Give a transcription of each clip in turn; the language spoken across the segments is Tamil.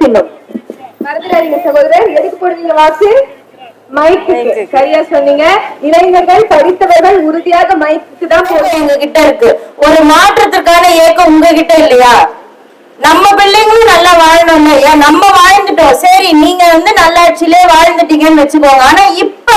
சின்னம் மறந்துடாதீங்க சகோதரர். எதுக்கு போடுவீங்க வாக்கு மைக்கு சரியா சொன்னீங்க. இளைஞர்கள் படித்தவர்கள் உறுதியாக மைக்கு தான் கிட்ட இருக்கு. ஒரு மாற்றத்திற்கான ஏக்கம் உங்ககிட்ட இல்லையா? நம்ம பிள்ளைங்களும் நல்லா வாழணும் இல்லையா நம்ம வாழ்ந்துட்டோம். சரி நீங்க வந்து நல்லாட்சியிலே வாழ்ந்துட்டீங்கன்னு வச்சுக்கோங்க. ஆனா இப்ப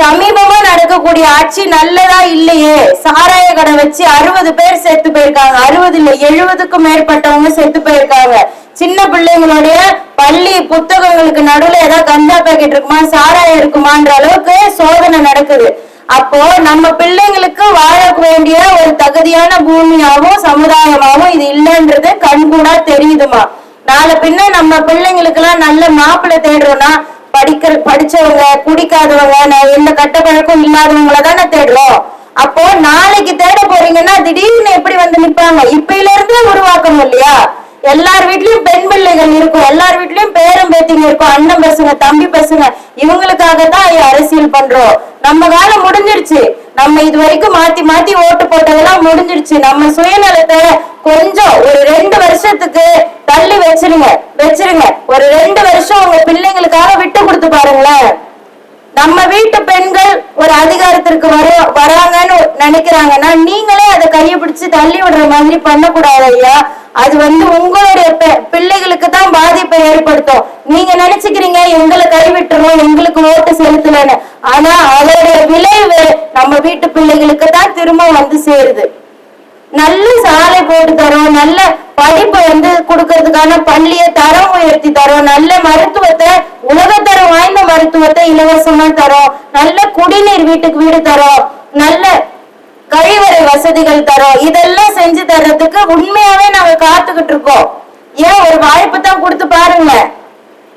சமீபமா நடக்கக்கூடிய ஆட்சி நல்லதா இல்லையே? சாராய கடை வச்சு அறுபது பேர் செத்து போயிருக்காங்க. அறுபது இல்ல எழுபதுக்கும் மேற்பட்டவங்க செத்து போயிருக்காங்க. சின்ன பிள்ளைங்களுடைய பள்ளி புத்தகங்களுக்கு நடுவுல ஏதாவது கஞ்சா பேக்கெட் இருக்குமா சாராயம் இருக்குமான்ற அளவுக்கு சோதனை நடக்குது. அப்போ நம்ம பிள்ளைங்களுக்கு வாழ வேண்டிய ஒரு தகுதியான பூமியாகவும் சமுதாயமாகவும் இது இல்லைன்றது கண்கூடா தெரியுதுமா? நாளை பின்ன நம்ம பிள்ளைங்களுக்கு எல்லாம் நல்ல மாப்பிள்ளை தேடுறோம்னா படிக்கிற படிச்சவங்க குடிக்காதவங்க நான் எந்த கட்ட பழக்கம் இல்லாதவங்கள தானே தேடுறோம். அப்போ நாளைக்கு தேட போறீங்கன்னா திடீர்னு எப்படி வந்து நிப்பாங்க? இப்பையில இருந்தே உருவாக்கணும் இல்லையா? எல்லார் வீட்லயும் பெண் பிள்ளைகள் இருக்கும். எல்லார் வீட்லயும் பேரம் பேத்திங்க இருக்கும். அண்ணன் பசங்க தம்பி பசங்க இவங்களுக்காக தான் அரசியல் பண்றோம். நம்ம காலம் முடிஞ்சிருச்சு. நம்ம இது வரைக்கும் மாத்தி மாத்தி ஓட்டு போட்டதெல்லாம் முடிஞ்சிருச்சு. நம்ம சுயநலத்தை கொஞ்சம் ஒரு ரெண்டு வருஷத்துக்கு தள்ளி வச்சிருங்க. வச்சிருங்க. ஒரு ரெண்டு வருஷம் உங்க பிள்ளைங்களுக்காக விட்டு கொடுத்து பாருங்களேன். நம்ம வீட்டு பெண்கள் ஒரு அதிகாரத்திற்கு வர வராங்கன்னு நினைக்கிறாங்கன்னா நீங்களே அதை கையை பிடிச்சு தள்ளி விடுற மாதிரி பண்ணக்கூடாது ஐயா. அது வந்து உங்களுடைய பெ- பிள்ளைகளுக்கு தான் பாதிப்பை ஏற்படுத்தும். நீங்க நினைச்சுக்கிறீங்க எங்களை கைவிட்டுறோம் எங்களுக்கு ஓட்டு செலுத்தலன்னு. ஆனா அதோடைய விளைவு நம்ம வீட்டு பிள்ளைகளுக்கு தான் திரும்ப வந்து சேருது. நல்ல சாலை போட்டு தரோம் நல்ல படிப்பு வந்து கொடுக்கறதுக்கான பள்ளியை தரம் உயர்த்தி தரோம் நல்ல மருத்துவத்தை உலகத்தரம் மருத்துவத்தை இலவசமா தரோம். நல்ல குடிநீர் வீட்டுக்கு வீடு தரோம். நல்ல கழிவறை வசதிகள் தரோம். இதெல்லாம் செஞ்சு தர்றதுக்கு உண்மையாவே நாங்க காத்துக்கிட்டு இருக்கோம். ஏன் ஒரு வாய்ப்பு தான் கொடுத்து பாருங்க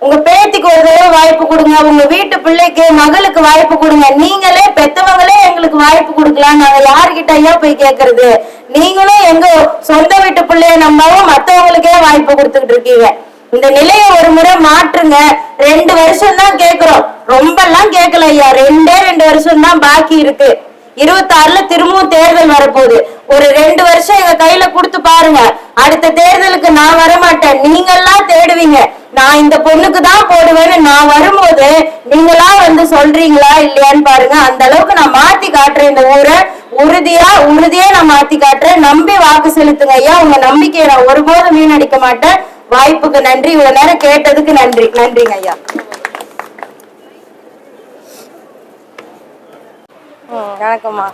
உங்க பேத்திக்கு ஒரு தடவை வாய்ப்பு கொடுங்க. உங்க வீட்டு பிள்ளைக்கு மகளுக்கு வாய்ப்பு கொடுங்க. நீங்களே பெத்தவங்களே எங்களுக்கு வாய்ப்பு கொடுக்கலாம். நாங்க யாருகிட்ட ஐயா போய் கேக்குறது? நீங்களும் எங்க சொந்த வீட்டு பிள்ளைய நம்பவும் மத்தவங்களுக்கே வாய்ப்பு கொடுத்துக்கிட்டு இருக்கீங்க. இந்த நிலையை ஒரு முறை மாற்றுங்க. ரெண்டு வருஷம் தான் கேக்குறோம். ரொம்ப எல்லாம் கேட்கல ஐயா. ரெண்டே ரெண்டு வருஷம் தான் பாக்கி இருக்கு. இருபத்தாறுல திரும்பவும் தேர்தல் வரப்போகுது. ஒரு ரெண்டு வருஷம் எங்க கையில கொடுத்து பாருங்க. அடுத்த தேர்தலுக்கு நான் வரமாட்டேன். நீங்கெல்லாம் தேடுவீங்க. நான் இந்த பொண்ணுக்கு தான் போடுவேன்னு நான் வரும்போது நீங்களா வந்து சொல்றீங்களா இல்லையான்னு பாருங்க. அந்த அளவுக்கு நான் மாத்தி காட்டுறேன். இந்த ஊரை உறுதியா உறுதியா நான் மாத்தி காட்டுறேன். நம்பி வாக்கு செலுத்துங்க ஐயா. உங்க நம்பிக்கையை நான் ஒருபோதும் வீணடிக்க மாட்டேன். வாய்ப்புக்கு நன்றி. இவ்வளவு நேரம் கேட்டதுக்கு நன்றி. நன்றிங்க ஐயா. வணக்கம்மா.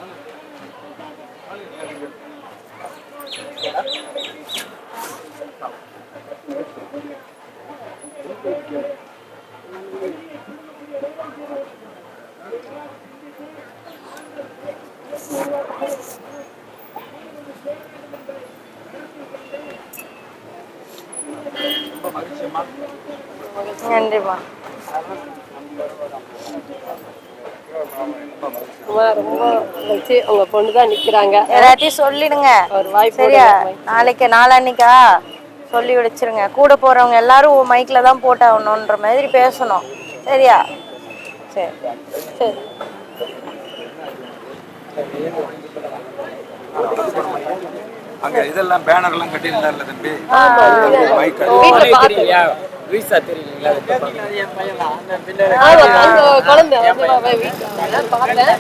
ரொம்ப வச்சு உங்க பொண்ணு தான் நிக்கிறாங்க. எல்லாத்தையும் சொல்லிடுங்க. ஒரு வாய்ப்பு சரியா. நாளைக்கு நாளான்னைக்கா? சொல்லி வச்சிருங்க. கூட போறவங்க எல்லாரும் மைக்ல தான் போட்டாகணுன்ற மாதிரி பேசணும். சரியா? சரி. சரி. அங்க இதெல்லாம் பேனர் எல்லாம் கட்டியிருந்தார்ல தம்பி. வீட்டுல பார்த்தேன்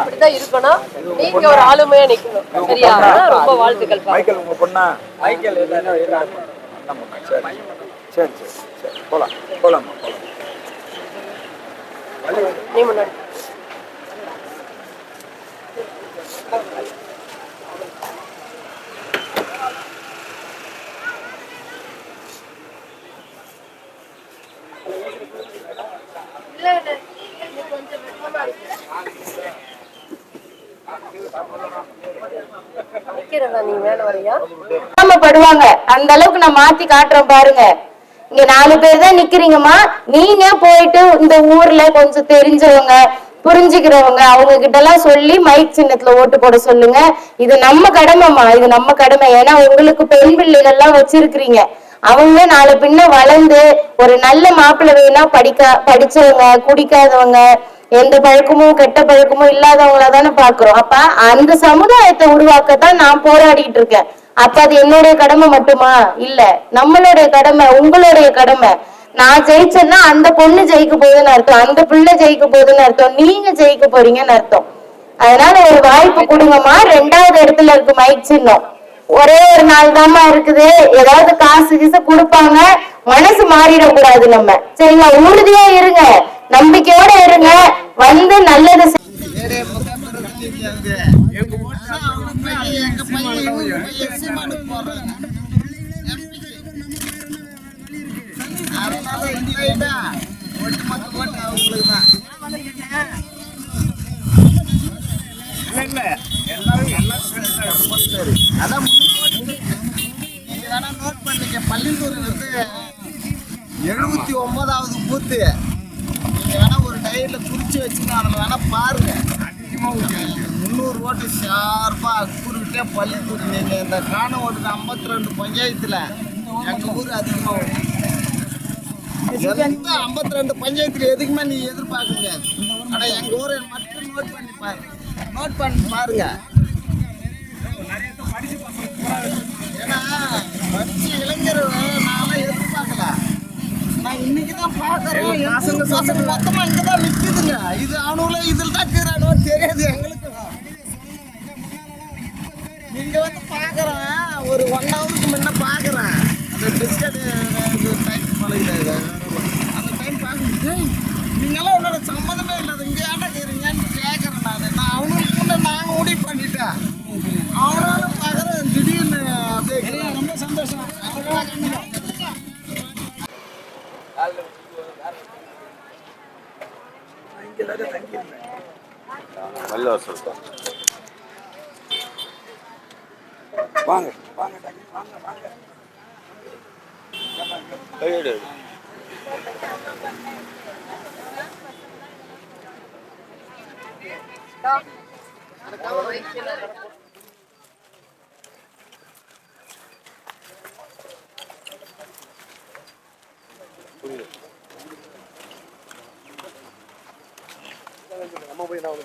இப்படிதான் இருக்கணும் நீங்க ஒரு ஆளுமையா நிக்கணும் சரியா ரொம்ப வாழ்த்துக்கள். மைக்கேல் உங்க பொண்ணா மைக்கேல் சரி சரி சரி சரி. போலாம் போலாம்மா போலாம். நீ முன்னாடி. படுவாங்க அந்த அளவுக்கு நான் மாத்தி காட்டுறேன் பாருங்க. இங்க நாலு பேர் தான் நிக்கிறீங்கம்மா. நீங்க போயிட்டு இந்த ஊர்ல கொஞ்சம் தெரிஞ்சவங்க புரிஞ்சுக்கிறவங்க அவங்க கிட்ட எல்லாம் சொல்லி மைக் சின்னத்துல ஓட்டு போட சொல்லுங்க. இது நம்ம கடமைம்மா. இது நம்ம கடமை. ஏன்னா உங்களுக்கு பெண் பிள்ளைகள் எல்லாம் வச்சிருக்கிறீங்க. அவங்க நாளை பின்ன வளர்ந்து ஒரு நல்ல மாப்பிள்ளை வேணா படிக்க படிச்சவங்க குடிக்காதவங்க எந்த பழக்கமும் கெட்ட பழக்கமும் இல்லாதவங்கள தானே பாக்குறோம் அப்ப அந்த சமுதாயத்தை உருவாக்கத்தான் நான் போராடிட்டு இருக்கேன். அப்ப அது என்னுடைய கடமை மட்டுமா? இல்ல. நம்மளுடைய கடமை உங்களுடைய கடமை. நான் ஜெயிச்சேன்னா அந்த பொண்ணு ஜெயிக்க போகுதுன்னு அர்த்தம். அந்த பிள்ளை ஜெயிக்க போகுதுன்னு அர்த்தம். நீங்க ஜெயிக்க போறீங்கன்னு அர்த்தம். அதனால ஒரு வாய்ப்பு கொடுங்கம்மா. ரெண்டாவது இடத்துல இருக்கு மைக் சின்னம். ஒரே ஒரு நாள் தாம்மா இருக்குது. ஏதாவது காசு கீசு கொடுப்பாங்க. மனசு மாறிடக்கூடாது நம்ம. சரிங்களா? உறுதியா இருங்க. நம்பிக்கையோட இருங்க. வந்து நல்லது செய்- பள்ளிக்கூடம் வந்து எழுபத்தி ஒன்பதாவது பூத்து. வேணா ஒரு டைரியில குறிச்சு வச்சுங்க அதில் வேணா பாருங்க. முந்நூறு ஓட்டு ஷார்ப்பா கூறுகிட்டே பள்ளிக்கூடு நீங்க இந்த காண ஓட்டு ஐம்பத்தி ரெண்டு பஞ்சாயத்துல எங்க ஊர் அதிகமா வரும் எந்த ஐம்பத்தி ரெண்டு பஞ்சாயத்துல எதுக்குமே நீ எதிர்பார்க்க முடியாது. ஆனா எங்க ஊரை மட்டும் நோட் பண்ணி பாருங்க நோட் பண்ணி பாருங்க. ஏன்னா படிச்ச இளைஞர் தான் பார்க்கறேன் பசங்க பசங்க மொத்தமா இங்க தான் நிற்குதுங்க இது அவனுங்கள இதில் தான் இருக்கிறானோ தெரியாது எங்களுக்கு. நீங்க வந்து பார்க்கறேன் ஒரு ஒன் ஹவருக்கு முன்ன பார்க்குறேன் அந்த பிஸ்கட் டைம் பழகுது அந்த டைம் பார்க்கும்போது நீங்களாம் உன்னோட சம்மந்தமே இல்லாத இங்கே ஏன்டா கேட்குறீங்கன்னு கேட்குறேன் நான். நான் அவனுக்கு 可以的。走，那赶我回去了。对。是什么味道的？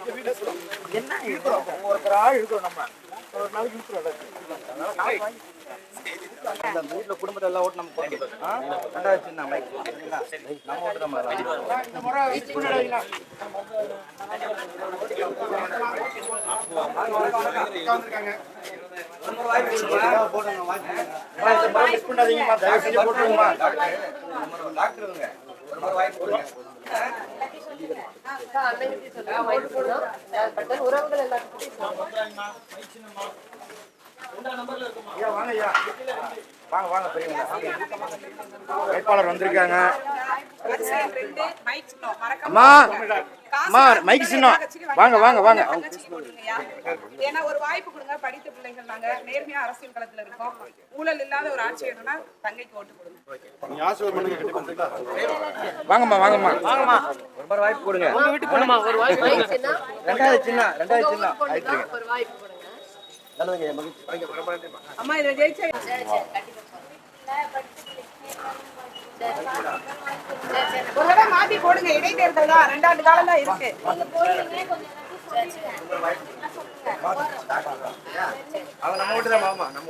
கையெடு ஒருத்தர் ஆள் இழுக்கிறோம் நம்ம ஒரு நாளைக்கு இருக்கிறோம் குடும்பத்தை எல்லாம் ஓட்டு நம்ம போட்டு ரெண்டாவது சின்ன மைக் நம்ம வாங்க ஐயா வாங்க வாங்க பெரியவங்க. வேட்பாளர் வந்திருக்காங்க. அம்மா அம்மா மைக் சின்னம். வாங்க வாங்க வாங்க. ஏன்னா ஒரு வாய்ப்பு கொடுங்க படித்த பிள்ளைகள் நாங்க நேர்மையா அரசியல் களத்துல இருக்கோம். ஊழல் இல்லாத ஒரு ஆட்சி வேணும்னா தங்கைக்கு ஓட்டு கொடுங்க. வாங்கம்மா வாங்கம்மா. வாங்கம்மா. ஒரு வாய்ப்பு கொடுங்க. உங்க வீட்டுக்கு போகணுமா? ஒரு வாய்ப்பு ரெண்டாவது சின்ன ரெண்டாவது சின்ன ஒரு வாய்ப்பு கொடுங்க நல்லதுங்க மகிழ்ச்சி வாங்க, வரமாட்டேம்மா. அம்மா இதுல ஜெயிச்சா ஒரு தடவை மாத்தி போடுங்க இடைத்தேர்தல் தான் ரெண்டாண்டு காலம் தான் இருக்கு நம்ம மாமா நம்ம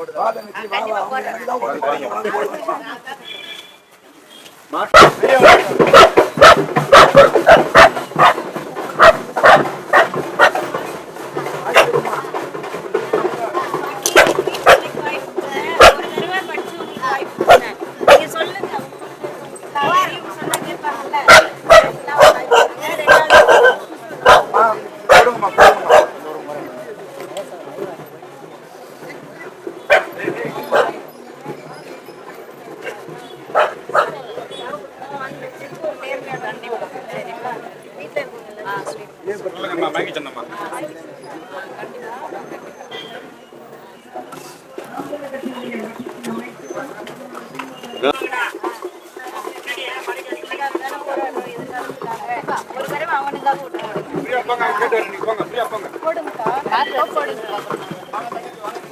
ஒரு தடவை அவன்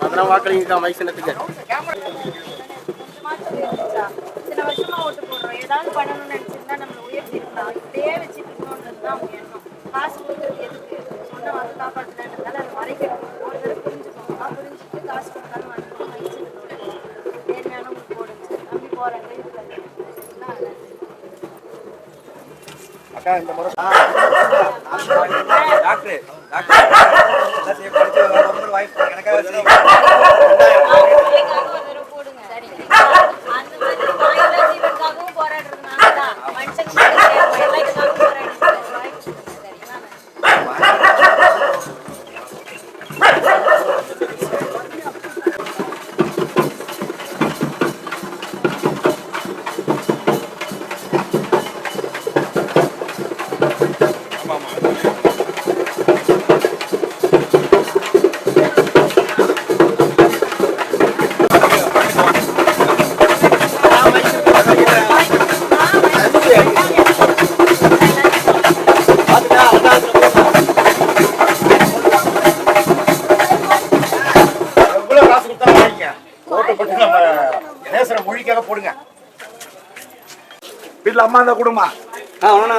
அதெல்லாம் வாக்களிங்கக்கா மைக் சின்னத்துக்கு இத்தனை வருஷமா ஓட்டு போடுறோம் ஏதாவது பண்ணணும்னு நினைச்சிருந்தா நம்மள உயர்த்தி இருக்கலாம் இப்படியே வச்சுட்டு இருக்கணும்ன்றது தான் அவங்க எண்ணம் காசு கொடுக்கறது எதுக்கு சொன்ன வந்து காப்பாற்றுறதுனால அதை மறைக்கணும் ஒரு தடவை புரிஞ்சுக்கோங்க புரிஞ்சுட்டு காசு கொடுத்தாலும் வாங்கிக்கணும் மைசூர் நேர்மையான உங்களுக்கு போடுச்சு நம்பி போறாங்க அக்கா இந்த முறை டாக்டர் டாக்டர். வாய்ப்பு எனக்காக வீட்டுல அம்மா இருந்தா கொடுமா. ஆ ஒண்ணா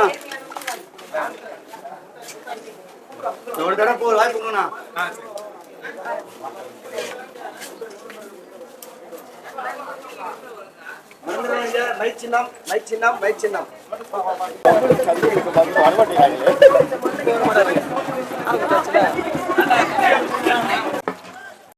ஒரு தடவை போ வாய்ப்பு கொடுங்கண்ணா. மறந்துடாதீங்க. மைக் சின்னம் மைக் சின்னம் மைக் சின்னம்.